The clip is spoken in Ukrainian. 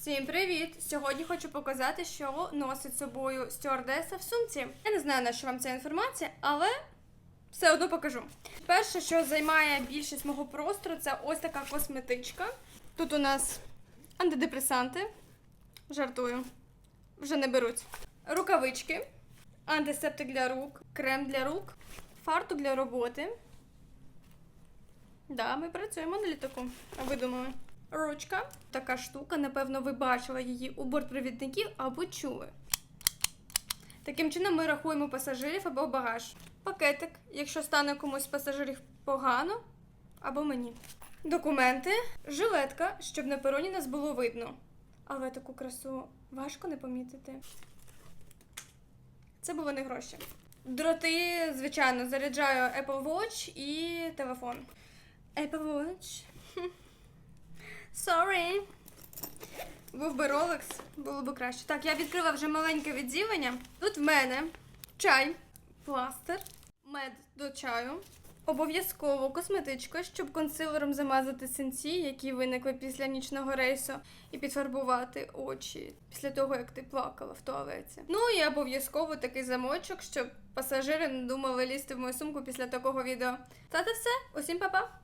Всім привіт! Сьогодні хочу показати, що носить собою стюардеса в сумці. Я не знаю, на що вам ця інформація, але все одно покажу. Перше, що займає більшість мого простору, це ось така косметичка. Тут у нас антидепресанти. Жартую. Вже не беруть. Рукавички, антисептик для рук, крем для рук, фартук для роботи. Да, ми працюємо на літаку. А ви думали? Ручка. Така штука, напевно, ви бачили її у бортпровідників або чули. Таким чином ми рахуємо пасажирів або багаж. Пакетик, якщо стане комусь з пасажирів погано, або мені. Документи, жилетка, щоб на пероні нас було видно. Але таку красу важко не помітити. Це були не гроші. Дроти, звичайно, заряджаю Apple Watch і телефон. Apple Watch. Sorry. Був би Rolex, було б краще. Так, я відкрила вже маленьке відділення. Тут в мене чай, пластир, мед до чаю. Обов'язково косметичка, щоб консилером замазати синці, які виникли після нічного рейсу, і підфарбувати очі після того, як ти плакала в туалеті. Ну і обов'язково такий замочок, щоб пасажири не думали лізти в мою сумку після такого відео. Та це все. Усім па-па!